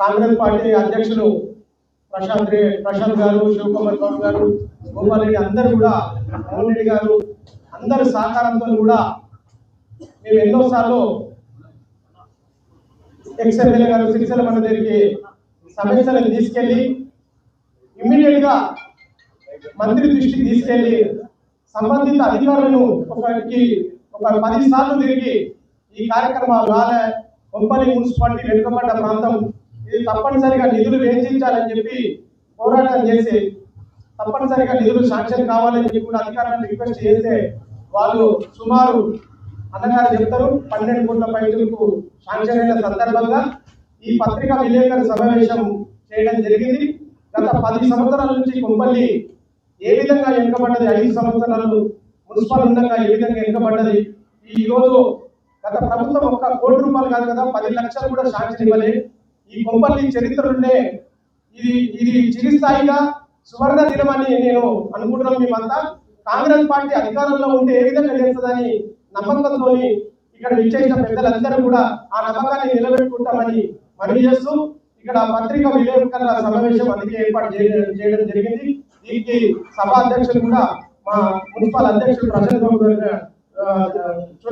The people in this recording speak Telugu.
కాంగ్రెస్ పార్టీ అధ్యక్షులు ప్రశాంత్ ప్రశాంత్ గారు శివకుమార్ గౌడ్ గారు గోపాల్ రెడ్డి అందరూ కూడా మోహన్ రెడ్డి గారు అందరి సహకారంతో కూడా మేము ఎన్నోసార్లు ఎక్స్ గారు సిరిసిల్ల మన దగ్గరికి సమస్యలను తీసుకెళ్ళి ఇమ్మీడియట్గా మంత్రి దృష్టికి తీసుకెళ్ళి సంబంధిత అధికారులను ఒకరికి ఒక పది సార్లు తిరిగి ఈ కార్యక్రమం రాలే. కొంపల్లి మున్సిపాలిటీ వెనుకబడ్డ ప్రాంతం ఇది తప్పనిసరిగా నిధులు వేచించాలని చెప్పి పోరాటం చేసి తప్పనిసరిగా నిధులు శాంక్షన్ కావాలని చెప్పి కూడా అధికారులను రిక్వెస్ట్ చేస్తే వాళ్ళు సుమారు అన్నగారు చెప్తారు పన్నెండు కోట్ల పైసలకు శాంక్షన్ అయిన సందర్భంగా ఈ పత్రికా విలేకరుల సమావేశం చేయడం జరిగింది. గత పది సంవత్సరాల నుంచి కుంపల్లి ఏ విధంగా వెనుకబడ్డది? ఐదు సంవత్సరాలు మున్సిపల్ ఉండగా ఏ విధంగా వెనుకబడ్డది? ఈ రోజు గత ప్రభుత్వం ఒక్క కోటి రూపాయలు కాదు కదా పది లక్షలు కూడా శాంక్షన్ ఇవ్వలేదు. ఈ కొంపల్లి చరిత్రలోనే ఇది ఇది చిరుస్థాయిగా సువర్ణ దినం అని నేను అనుకుంటున్నాను మేమంతా. కాంగ్రెస్ పార్టీ అధికారంలో ఉంటే ఏ విధంగా చేస్తుందని నమ్మకంతో ఇక్కడ విచ్చేసిన పెద్దలందరూ కూడా ఆ నమ్మకాన్ని నిలబెట్టుకుంటామని మనవి చేస్తూ ఇక్కడ పత్రిక విలేకరుల సమావేశం అందుకే ఏర్పాటు చేయడం చేయడం జరిగింది. దీనికి సభా అధ్యక్షులు కూడా మా మున్సిపల్ అధ్యక్షులు ప్రజల